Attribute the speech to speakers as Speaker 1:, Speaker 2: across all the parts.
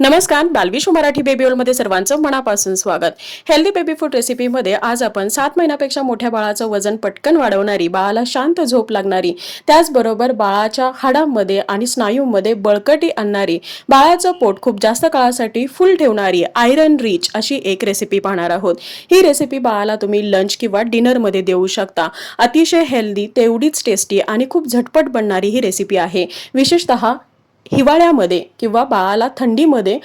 Speaker 1: नमस्कार बालविश्व मराठी बेबी मध्ये सर्वांचं मनापासून स्वागत. हेल्दी बेबी फूड रेसिपीमध्ये आज आपण सात महिन्यापेक्षा मोठ्या बाळाचं वजन पटकन वाढवणारी बाळाला शांत झोप लागणारी त्याचबरोबर बाळाच्या हाडांमध्ये आणि स्नायूमध्ये बळकटी आणणारी बाळाचं पोट खूप जास्त काळासाठी फुल ठेवणारी आयरन रिच अशी एक रेसिपी पाहणार आहोत. ही रेसिपी बाळाला तुम्ही लंच किंवा डिनरमध्ये देऊ शकता. अतिशय हेल्दी तेवढीच टेस्टी आणि खूप झटपट बनणारी ही रेसिपी आहे. विशेषतः हिवाळ्यामध्ये किंवा बाळाला थंडीमध्ये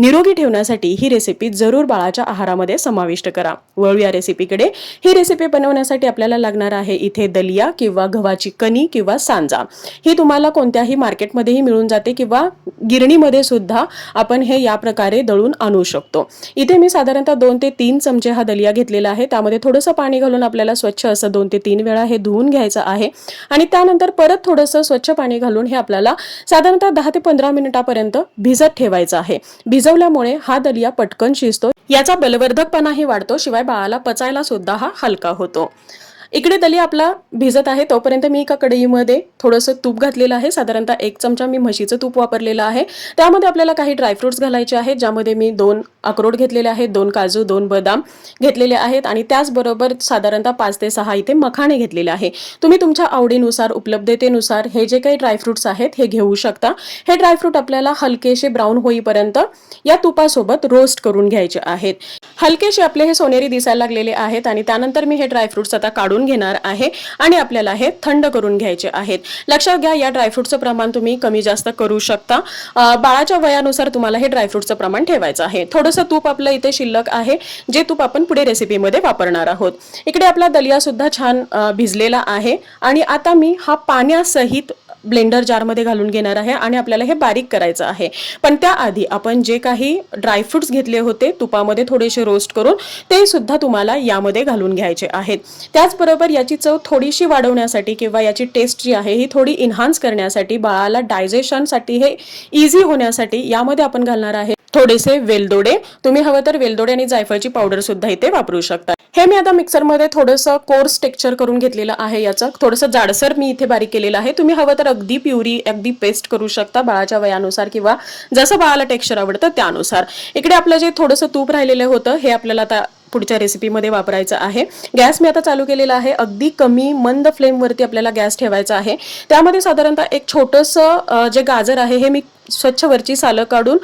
Speaker 1: निरोगी ठेवण्यासाठी ही रेसिपी जरूर बाळाच्या आहारामध्ये समाविष्ट करा. वळूया रेसिपीकडे ही रेसिपी बनवण्यासाठी आपल्याला लागणार आहे इथे दलिया किंवा गव्हाची कणी किंवा सांजा. ही तुम्हाला कोणत्याही मार्केटमध्येही मिळून जाते किंवा गिरणीमध्ये सुद्धा आपण हे या प्रकारे दळून आणू शकतो. इथे मी साधारणतः दोन ते तीन चमचे हा दलिया घेतलेला आहे. त्यामध्ये थोडंसं पाणी घालून आपल्याला स्वच्छ असं दोन ते तीन वेळा हे धुवून घ्यायचं आहे. आणि त्यानंतर परत थोडंसं स्वच्छ पाणी घालून हे आपल्याला साधारणतः दहा ते पंधरा मिनिटापर्यंत भिजत ठेवायचं आहे. भिजत भिजवल्यामुळे हा दलिया पटकन शिजतो. याचा बलवर्धकपणाही वाढतो शिवाय बाळाला पचायला सुद्धा हा हलका होतो. इकडे दली आपला भिजत आहे तोपर्यंत मी एका कढईमध्ये थोडंसं तूप घातलेलं आहे. साधारणतः एक चमचा मी म्हशीचं तूप वापरलेलं आहे. त्यामध्ये आपल्याला काही ड्रायफ्रुट्स घालायचे आहेत ज्यामध्ये मी दोन अक्रोड घेतलेले आहेत दोन काजू दोन बदाम घेतलेले आहेत आणि त्याचबरोबर साधारणतः पाच ते सहा इथे मखाणे घेतलेले आहे. तुम्ही तुमच्या आवडीनुसार उपलब्धतेनुसार हे जे काही ड्रायफ्रुट्स आहेत हे घेऊ शकता. हे ड्रायफ्रूट आपल्याला हलकेसे ब्राऊन होईपर्यंत या तुपासोबत रोस्ट करून घ्यायचे आहेत. हलकेसे आपले हे सोनेरी दिसायला लागलेले आहेत आणि त्यानंतर मी हे ड्रायफ्रुट्स आता काढून घेणार आहे आणि आपल्याला हे थंड करून घ्यायचे आहेत. लक्षात घ्या या ड्रायफ्रुटचं प्रमाण तुम्ही कमी जास्त करू शकता. बाळाच्या वयानुसार तुम्हाला हे ड्रायफ्रुटचं प्रमाण ठेवायचं आहे. थोडंसं तूप आपलं इथे शिल्लक आहे जे तूप आपण पुढे रेसिपीमध्ये वापरणार आहोत. इकडे आपला दलिया सुद्धा छान भिजलेला आहे. आणि आता मी हा पाण्यासहित ब्लेंडर जारमध्ये घालून घेणार आहे आणि आपल्याला हे बारीक करायचं आहे. पण त्याआधी आपण जे काही ड्रायफ्रुट्स घेतले होते तुपामध्ये थोडेसे रोस्ट करून ते सुद्धा तुम्हाला यामध्ये घालून घ्यायचे आहेत. त्याचबरोबर याची चव थोडीशी वाढवण्यासाठी किंवा याची टेस्ट जी आहे ही थोडी इन्हान्स करण्यासाठी बाळाला डायजेशनसाठी हे इझी होण्यासाठी यामध्ये आपण घालणार आहे थोडेसे वेलदोडे. तुम्ही हवं तर वेलदोडे आणि जायफळची पावडर सुद्धा इथे वापरू शकता. हे मी आता मिक्सरमध्ये थोडंसं कोर्स टेक्चर करून घेतलेलं आहे याचं. थोडंसं जाडसर मी इथे बारीक केलेलं आहे. तुम्ही हवं तर अगदी प्युरी अगदी पेस्ट करू शकता बाळाच्या वयानुसार किंवा जसं बाळाला टेक्स्चर आवडतं त्यानुसार. इकडे आपलं जे थोडंसं तूप राहिलेलं होतं हे आपल्याला आता पुढच्या रेसिपीमध्ये वापरायचं आहे. गॅस मी आता चालू केलेला आहे. अगदी कमी मंद फ्लेमवरती आपल्याला गॅस ठेवायचा आहे. त्यामध्ये साधारणतः एक छोटंसं जे गाजर आहे हे मी स्वच्छ वरची सालं काढून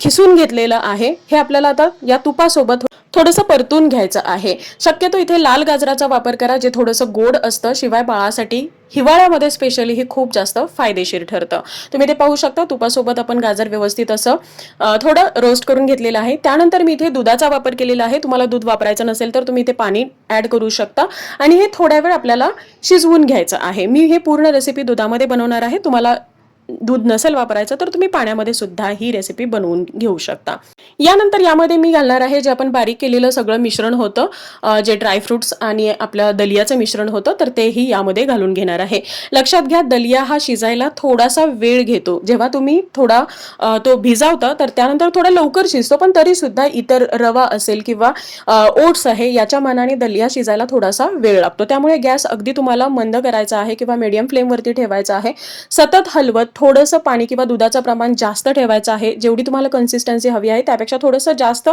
Speaker 1: खिसून घेतलेलं आहे. हे आपल्याला आता या तुपासोबत थोडंसं परतून घ्यायचं आहे. शक्यतो इथे लाल गाजराचा वापर करा जे थोडंसं गोड असतं. शिवाय बाळासाठी हिवाळ्यामध्ये स्पेशली हे खूप जास्त फायदेशीर ठरतं. तुम्ही ते पाहू शकता. तुपासोबत आपण गाजर व्यवस्थित असं थोडं रोस्ट करून घेतलेलं आहे. त्यानंतर मी इथे दुधाचा वापर केलेला आहे. तुम्हाला तुम्हाला दूध वापरायचं नसेल तर तुम्ही इथे पाणी ॲड करू शकता. आणि हे थोड्या वेळ आपल्याला शिजवून घ्यायचं आहे. मी हे पूर्ण रेसिपी दुधामध्ये बनवणार आहे. तुम्हाला दूध नसेल वापरायचं तर तुम्ही पाण्यामध्ये सुद्धा ही रेसिपी बनवून घेऊ शकता. यानंतर यामध्ये मी घालणार आहे जे आपण बारीक केलेलं सगळं मिश्रण होतं जे ड्रायफ्रुट्स आणि आपल्या दलियाचं मिश्रण होतं तर तेही यामध्ये घालून घेणार आहे. लक्षात घ्या दलिया हा शिजायला थोडासा वेळ घेतो. जेव्हा तुम्ही थोडा तो भिजावता तर त्यानंतर थोडा लवकर शिजतो पण तरी सुद्धा इतर रवा असेल किंवा ओट्स आहे याच्या मानाने दलिया शिजायला थोडासा वेळ लागतो. त्यामुळे गॅस अगदी तुम्हाला मंद करायचा आहे किंवा मीडियम फ्लेमवरती ठेवायचा आहे. सतत हलवत थोडंसं पाणी किंवा दुधाचं प्रमाण जास्त ठेवायचं आहे जेवढी तुम्हाला कन्सिस्टन्सी हवी आहे त्यापेक्षा थोडंसं जास्त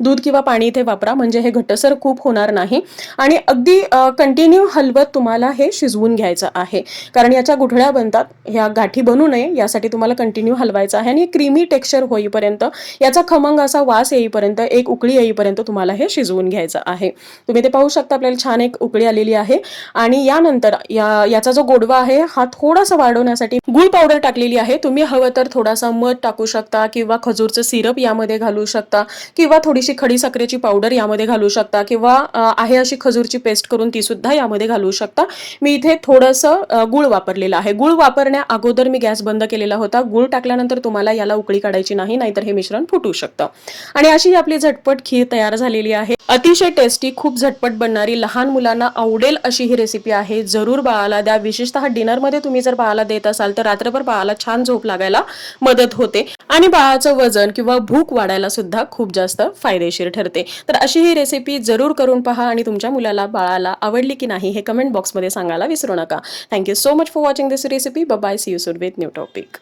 Speaker 1: दूध किंवा पाणी इथे वापरा म्हणजे हे घटसर खूप होणार नाही. आणि अगदी कंटिन्यू हलवत तुम्हाला हे शिजवून घ्यायचं आहे. कारण याच्या गुठळ्या बनतात ह्या गाठी बनू नये यासाठी तुम्हाला कंटिन्यू हलवायचं आहे. आणि क्रीमी टेक्स्चर होईपर्यंत याचा खमंग असा वास येईपर्यंत एक उकळी येईपर्यंत तुम्हाला हे शिजवून घ्यायचं आहे. तुम्ही ते पाहू शकता आपल्याला छान एक उकळी आलेली आहे. आणि यानंतर या याचा जो गोडवा आहे हा थोडासा वाढवण्यासाठी गुळ पावडर टाकलेली आहे. तुम्ही हवं तर थोडासा मध टाकू शकता किंवा खजूरचं सिरप यामध्ये घालू शकता किंवा थोडीशी खडी साखरेची पावडर यामध्ये घालू शकता किंवा आहे अशी खजूरची पेस्ट करून ती सुद्धा यामध्ये घालू शकता. मी इथे थोडंसं गुळ वापरलेलं आहे. गुळ वापरण्या अगोदर मी गॅस बंद केलेला होता. गुळ टाकल्यानंतर तुम्हाला याला उकळी काढायची नाही नाहीतर हे मिश्रण फुटू शकतं. आणि अशी ही आपली झटपट खीर तयार झालेली आहे. अतिशय टेस्टी खूप झटपट बनणारी लहान मुलांना आवडेल अशी ही रेसिपी आहे. जरूर बाळाला द्या. विशेषतः डिनरमध्ये तुम्ही जर बाळाला देत असाल तर रात्रभर बाळाला छान झोप लागायला मदत होते. आणि बाळाचं वजन किंवा भूक वाढायला सुद्धा खूप जास्त फायदेशीर ठरते. तर अशी ही रेसिपी जरूर करून पहा आणि तुमच्या मुलाला बाळाला आवडली की नाही हे कमेंट बॉक्समध्ये सांगायला विसरू नका. Thank you so much for watching this recipe bye see you soon with new topic